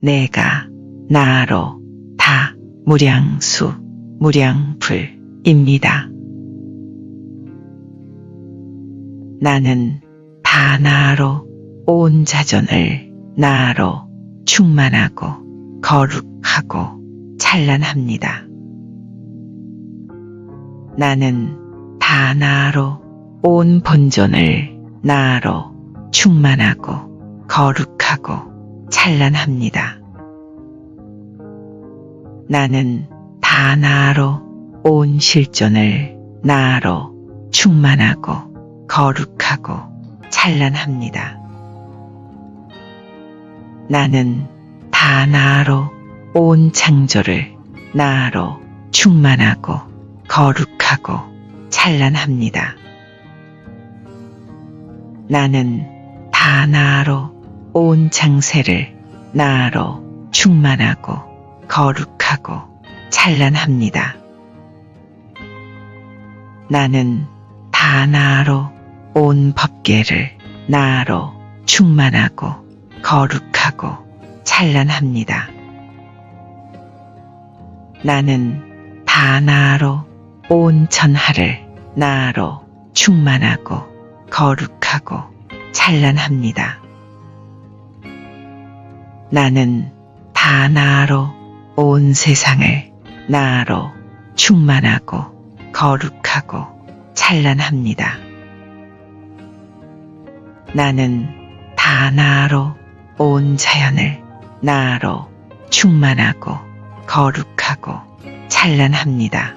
내가 나로 다 무량수 무량불입니다. 나는 다 나로 온 자존을 나로 충만하고 거룩하고 찬란합니다. 나는 다 나로 온 본존을 나로 충만하고 거룩하고 찬란합니다. 나는 다 나로 온 실존을 나로 충만하고 거룩하고 찬란합니다. 나는 다 나로 온 창조를 나로 충만하고 거룩하고 찬란합니다. 나는 다 나로 온 장세를 나로 충만하고 거룩하고 찬란합니다. 나는 다 나로 온 법계를 나로 충만하고 거룩하고 찬란합니다. 나는 다 나로 온 천하를 나로 충만하고 거룩하고 찬란합니다. 나는 다 나로 온 세상을 나로 충만하고 거룩하고 찬란합니다. 나는 다 나로 온 자연을 나로 충만하고 거룩하고 찬란합니다.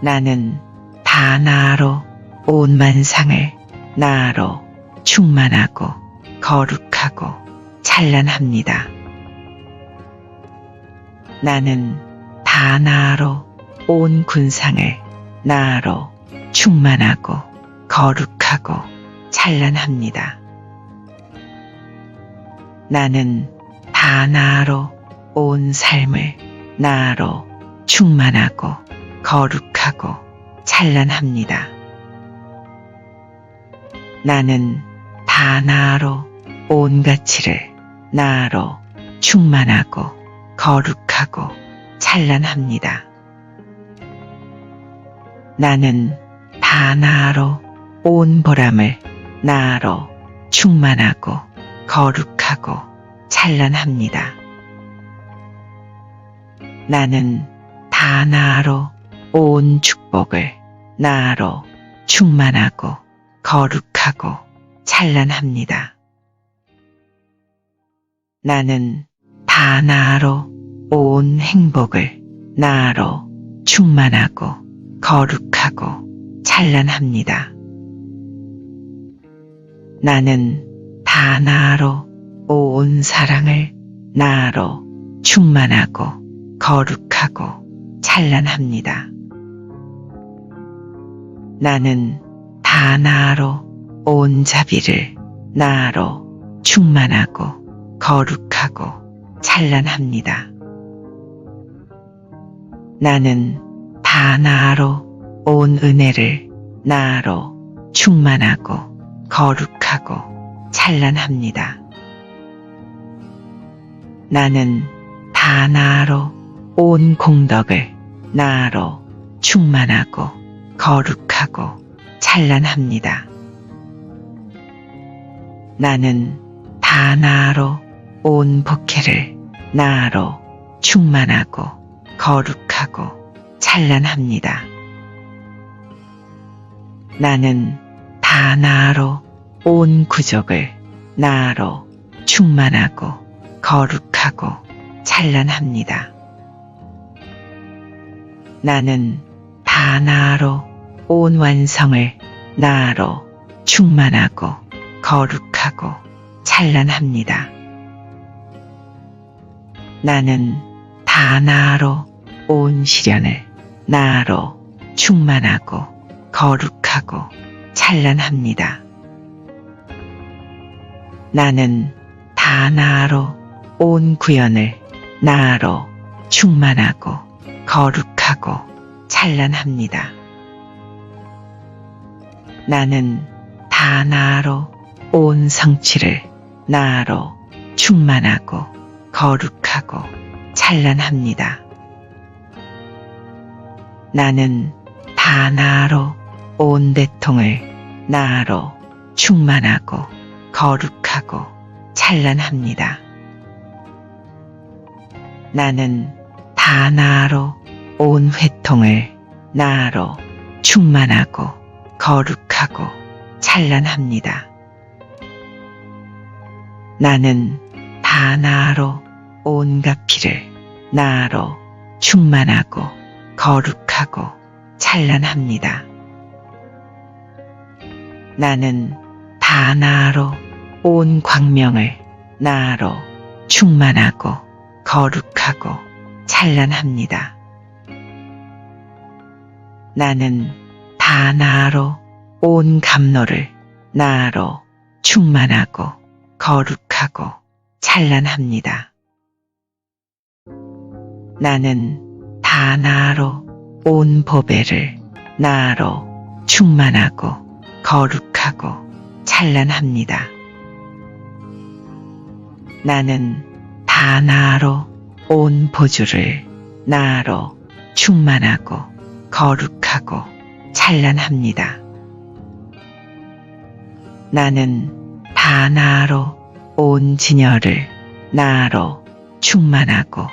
나는 다 나로 온 만상을 나로 충만하고 거룩 하고 찬란합니다. 나는 다 나로 온 군상을 나로 충만하고 거룩하고 찬란합니다. 나는 다 나로 온 삶을 나로 충만하고 거룩하고 찬란합니다. 나는 다 나로 온 가치를 나로 충만하고 거룩하고 찬란합니다. 나는 다 나로 온 보람을 나로 충만하고 거룩하고 찬란합니다. 나는 다 나로 온 축복을 나로 충만하고 거룩하고 찬란합니다. 나는 다 나로 온 행복을 나로 충만하고 거룩하고 찬란합니다. 나는 다 나로 온 사랑을 나로 충만하고 거룩하고 찬란합니다. 나는 다 나로 온 자비를 나로 충만하고 거룩하고 찬란합니다. 나는 다 나로 온 은혜를 나로 충만하고 거룩하고 찬란합니다. 나는 다 나로 온 공덕을 나로 충만하고 거룩하고 찬란합니다. 나는 다 나로 온 복회를 나로 충만하고 거룩하고 찬란합니다. 나는 다 나로 온 구족을 나로 충만하고 거룩하고 찬란합니다. 나는 다 나로 온 완성을 나로 충만하고 거룩하고 찬란합니다. 나는 다 나로 온 시련을 나로 충만하고 거룩하고 찬란합니다. 나는 다 나로 온 구연을 나로 충만하고 거룩하고 찬란합니다. 나는 다 나로 온 성취를 나로 충만하고 거룩하고 찬란합니다. 나는 다 나로 온 대통을 나로 충만하고 거룩하고 찬란합니다. 나는 다 나로 온 회통을 나로 충만하고 거룩하고 찬란합니다. 나는 다 나로 온갖 피를 나로 충만하고 거룩하고 찬란합니다. 나는 다 나로 온 광명을 나로 충만하고 거룩하고 찬란합니다. 나는 다 나로 온 감로를 나로 충만하고 거룩하고 찬란합니다. 나는 다 나로 온 보배를 나로 충만하고 거룩하고 찬란합니다. 나는 다 나로 온 보주를 나로 충만하고 거룩하고 찬란합니다. 나는 다 나로 온 진열을 나로 충만하고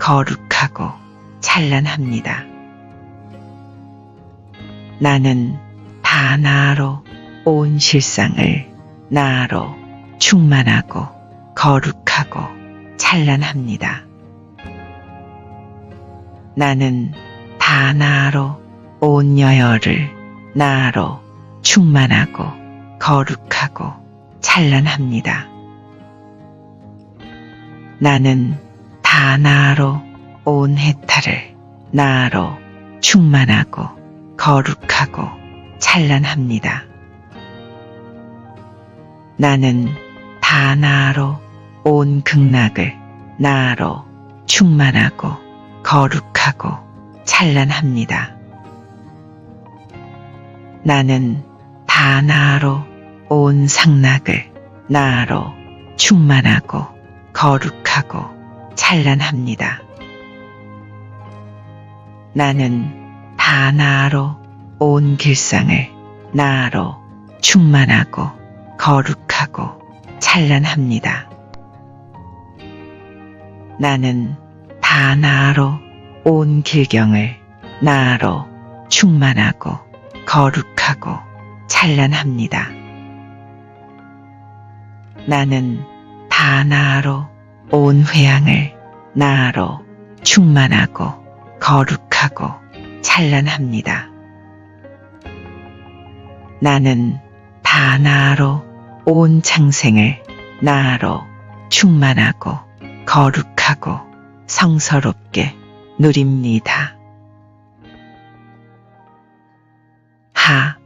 거룩하고 찬란합니다. 나는 다 나로 온 실상을 나로 충만하고 거룩하고 찬란합니다. 나는 다 나로 온 여열을 나로 충만하고 거룩하고 찬란합니다. 나는 다 나로 온 해탈을 나로 충만하고 거룩하고 찬란합니다. 나는 다 나로 온 극락을 나로 충만하고 거룩하고 찬란합니다. 나는 다 나로 온 상락을 나로 충만하고 거룩하고 찬란합니다. 나는 다 나로 온 길상을 나로 충만하고 거룩하고 찬란합니다. 나는 다 나로 온 길경을 나로 충만하고 거룩하고 찬란합니다. 나는 다 나로 온 회양을 나로 충만하고 거룩하고 찬란합니다. 나는 다 나로 온 창생을 나로 충만하고 거룩하고 성서롭게 누립니다. 하